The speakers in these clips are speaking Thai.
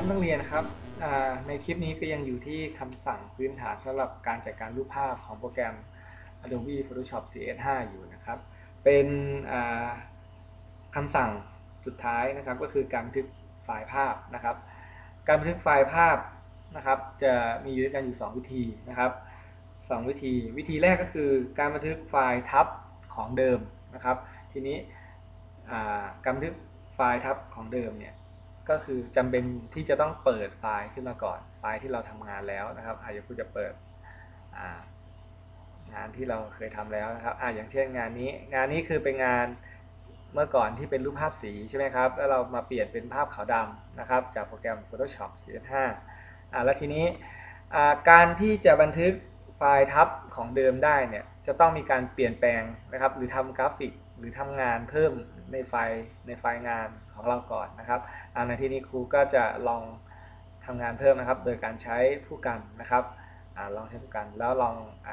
ครับนักเรียนครับในคลิปนี้ก็ยังอยู่ที่คำสั่งพื้นฐานสำหรับการจัดการรูปภาพของโปรแกรม Adobe Photoshop CS5 อยู่นะครับ เป็นอ่าคำสั่งสุดท้ายนะครับก็คือการบันทึกไฟล์ภาพนะครับ การบันทึกไฟล์ภาพนะครับจะมีอยู่ด้วยกันอยู่ 2 วิธีนะครับสองวิธี วิธีแรกก็คือการบันทึกไฟล์ทับของเดิมนะครับ ทีนี้การบันทึกไฟล์ทับของเดิมเนี่ย ก็คือจำเป็นที่จะต้องเปิดไฟล์ขึ้นมาก่อน ไฟล์ที่เราทำงานแล้วนะครับอาจจะคุณจะเปิดงานที่เราเคยทำแล้วนะครับอ่าอย่างเช่นงานนี้ งานนี้คือเป็นงานเมื่อก่อนที่เป็นรูปภาพสีใช่ไหมครับ แล้วเรามาเปลี่ยนเป็นภาพขาวดำนะครับ จากโปรแกรม Photoshop CS5 อ่าแล้วทีนี้การที่จะบันทึกไฟล์ทับของเดิมได้เนี่ย จะต้องมีการเปลี่ยนแปลงนะครับ หรือทำกราฟิก หรือทำงานเพิ่มในไฟล์ในไฟล์งานของเราก่อนนะครับในที่นี้ครูก็จะลองทำงานเพิ่มนะครับ โดยการใช้ผู้กันนะครับอลองใช้ผู้กันแล้วลองอ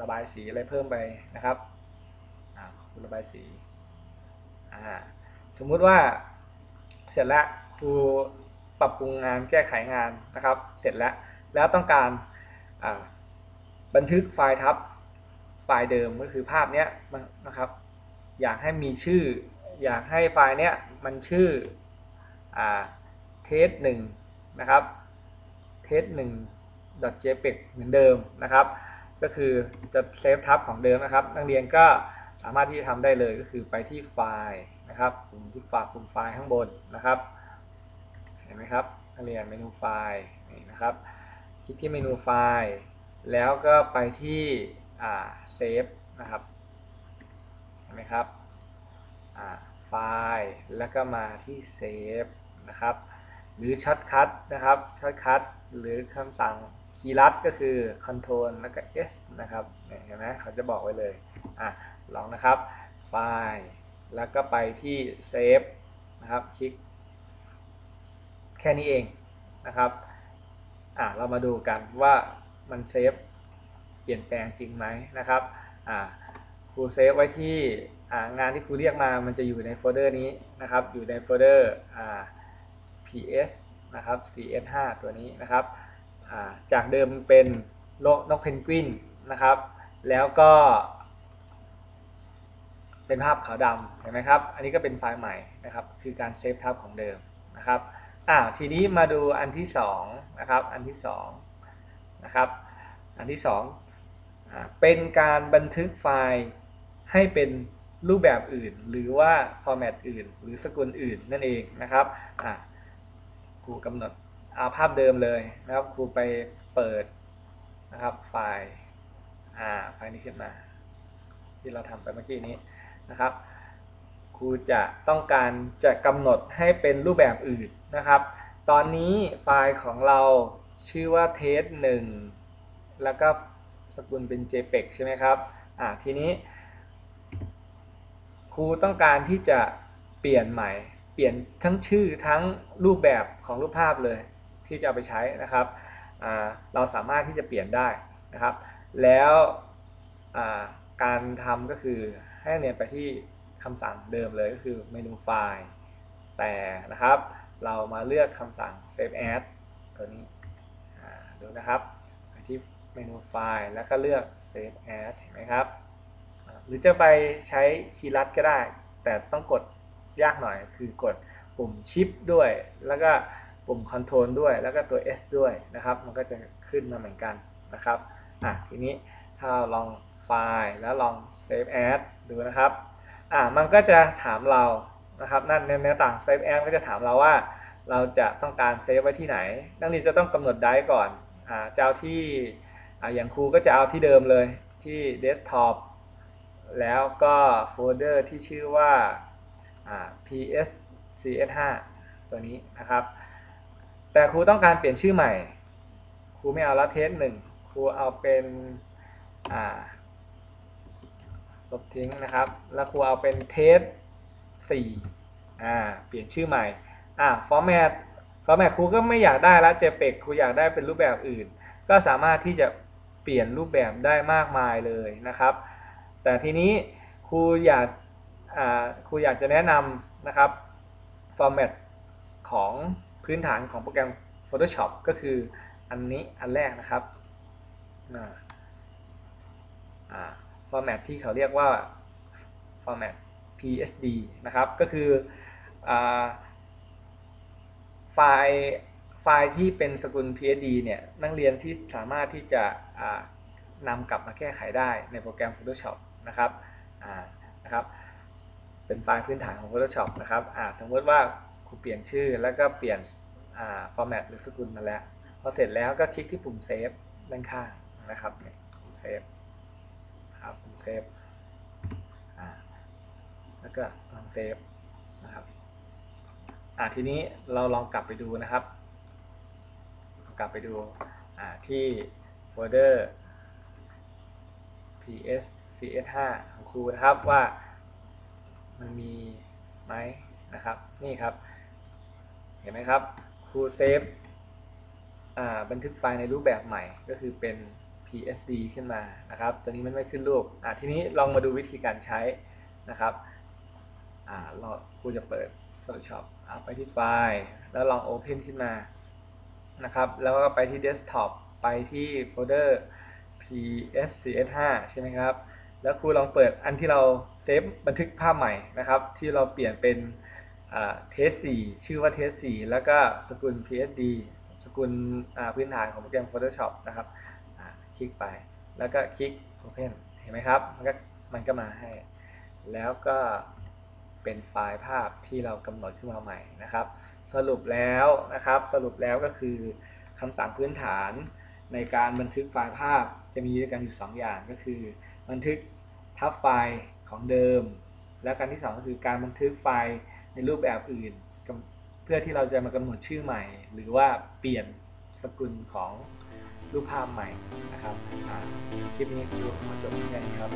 ระบายสีอะไรเพิ่มไปนะครับระบายสีสมมุติว่าเสร็จแล้วครูปรับปรุงงานแก้ไขงานนะครับ เสร็จแล้วแล้วต้องการบันทึกไฟล์ทับ ไฟล์เดิมก็คือภาพเนี้ยนะครับ อยากให้มีชื่อ อยากให้ไฟล์เนี้ยมันชื่อเทสหนึ่งนะครับเทสหนึ่ง .jpeg เหมือนเดิมนะครับ ก็คือจะเซฟทับของเดิมนะครับ นักเรียนก็สามารถที่จะทำได้เลยก็คือไปที่ไฟล์นะครับปุ่มที่ฝากปุ่มไฟล์ข้างบนนะครับ เห็นไหมครับนักเรียนเมนูไฟล์นี่นะครับ คลิกที่เมนูไฟล์ แล้วก็ไปที่่าเซฟนะครับเห็นไหมครับอ่าไฟล์แล้วก็มาที่เซฟนะครับหรือช็อตคัทนะครับช็อตคัทหรือคำสั่งคีย์ลัดก็คือ Ctrl แล้วก็ S นะครับเห็นไหมเขาจะบอกไว้เลยอะลองนะครับไฟล์แล้วก็ไปที่เซฟนะครับคลิกแค่นี้เองนะครับอะเรามาดูกันว่ามันเซฟ เปลี่ยนแปลงจริงไหมนะครับครูเซฟไว้ที่งานที่ครูเรียกมามันจะอยู่ในโฟลเดอร์นี้นะครับ อยู่ในโฟลเดอร์ ps นะครับ cs5 ตัวนี้นะครับจากเดิมเป็นนกเพนกวินนะครับ แล้วก็เป็นภาพขาวดำเห็นไหมครับ อันนี้ก็เป็นไฟล์ใหม่นะครับ คือการเซฟทับของเดิมนะครับอ่าทีนี้มาดูอันที่2นะครับ อันที่2นะครับ อันที่ 2 เป็นการบันทึกไฟล์ให้เป็นรูปแบบอื่น หรือว่าฟอร์แมตอื่น หรือสกุลอื่นนั่นเองนะครับครูกำหนดเอาภาพเดิมเลยนะครับครูไปเปิดนะครับไฟล์ไฟล์นี้ขึ้นมา ที่เราทำไปเมื่อกี้นี้นะครับครูจะต้องการจะกำหนดให้เป็นรูปแบบอื่นนะครับ ตอนนี้ไฟล์ของเราชื่อว่าเทสหนึ่งแล้วก็ สกุลเป็น JPEG ใช่ไหมครับอ่าทีนี้ ครูต้องการที่จะเปลี่ยนใหม่ เปลี่ยนทั้งชื่อทั้งรูปแบบของรูปภาพเลย ที่จะเอาไปใช้นะครับเราสามารถที่จะเปลี่ยนได้นะครับ แล้วการทำก็คือให้เรียนไปที่คำสั่งเดิมเลยก็คือเมนูไฟล์แต่นะครับ เรามาเลือกคำสั่ง save as ตัวนี้ดูนะครับ เมนูไฟล์แล้วก็เลือก save as เห็นไหมครับ หรือจะไปใช้คีย์ลัดก็ได้ แต่ต้องกดยากหน่อย คือกดปุ่มชิปด้วย แล้วก็ปุ่ม Control ด้วย แล้วก็ตัว S ด้วยนะครับ มันก็จะขึ้นมาเหมือนกันนะครับ อะ ทีนี้ถ้าลองไฟล์แล้วลอง Save As ดูนะครับ อะ มันก็จะถามเรานะครับนั่นในหน้าต่าง Save As ก็จะถามเราว่าเราจะต้องการเซฟไว้ที่ไหน นักเรียนจะต้องกำหนดได้ก่อน อ่า เจะเอาที่ อ่าอย่างครูก็จะเอาที่เดิมเลยที่ Desktop แล้วก็โฟลเดอร์ที่ชื่อว่า ps cs5 ตัวนี้นะครับ แต่ครูต้องการเปลี่ยนชื่อใหม่ ครูไม่เอาละเทสหนึ่งครูเอาเป็นลบทิ้งนะครับ แล้วครูเอาเป็นเทส4อ่าเปลี่ยนชื่อใหม่อ่าฟอร์แมตฟอร์แมตครูก็ไม่อยากได้แล้ว JPEG ครูอยากได้เป็นรูปแบบอื่น ก็สามารถที่จะ เปลี่ยนรูปแบบได้มากมายเลยนะครับ แต่ทีนี้ครูอยากครูอยากจะแนะนำนะครับฟอร์แมตของพื้นฐานของโปรแกรม Photoshop ก็คืออันนี้อันแรกนะครับฟอร์แมตที่เขาเรียกว่าฟอร์แมต PSD นะครับ ก็คืออไฟล์ ไฟล์ที่เป็นสกุล PSD เนี่ยนักเรียนที่สามารถที่จะนำกลับมาแก้ไขได้ในโปรแกรม Photoshop นะครับนะครับ เป็นไฟล์พื้นฐานของ Photoshop นะครับสมมติว่าครูเปลี่ยนชื่อแล้วก็เปลี่ยนฟอร์แมตหรือสกุลมาแล้ว พอเสร็จแล้วก็คลิกที่ปุ่มเซฟด้านข้างนะครับปุ่มเซฟครับปุ่มเซฟแล้วก็ลองเซฟนะครับทีนี้เราลองกลับไปดูนะครับ กลับไปดูที่โฟลเดอร์ ps cs5 ของครูนะครับว่ามันมีไหมนะครับนี่ครับ เห็นไหมครับครูเซฟบันทึกไฟล์ในรูปแบบใหม่ก็คือเป็น PSD ขึ้นมานะครับ ตัวนี้มันไม่ขึ้นรูปทีนี้ลองมาดูวิธีการใช้นะครับเราครูจะเปิด Photoshop ไปที่ไฟล์ แล้วลอง Open ขึ้นมา นะครับ แล้วก็ไปที่ Desktop ไปที่โฟลเดอร์ PSCS5 ใช่ไหมครับ แล้วครูลองเปิดอันที่เราเซฟบันทึกภาพใหม่นะครับ ที่เราเปลี่ยนเป็นเทส4ชื่อว่าเทส4แล้วก็สกุล PSD สกุลพื้นฐานของโปรแกรม Photoshop นะครับคลิกไปแล้วก็คลิก Open เห็นไหมครับ มันก็มันก็มาให้ แล้วก็ เป็นไฟล์ภาพที่เรากำหนดขึ้นมาใหม่นะครับ สรุปแล้วนะครับ สรุปแล้วก็คือคำสั่งพื้นฐานในการบันทึกไฟล์ภาพจะมีด้วยกันอยู่ 2 อย่างก็คือ บันทึกทับไฟล์ของเดิม และการที่ 2 ก็คือการบันทึกไฟล์ในรูปแบบอื่น เพื่อที่เราจะมากำหนดชื่อใหม่ หรือว่าเปลี่ยนสกุลของรูปภาพใหม่นะครับคลิปนี้คือขอจบแค่นี้ครับ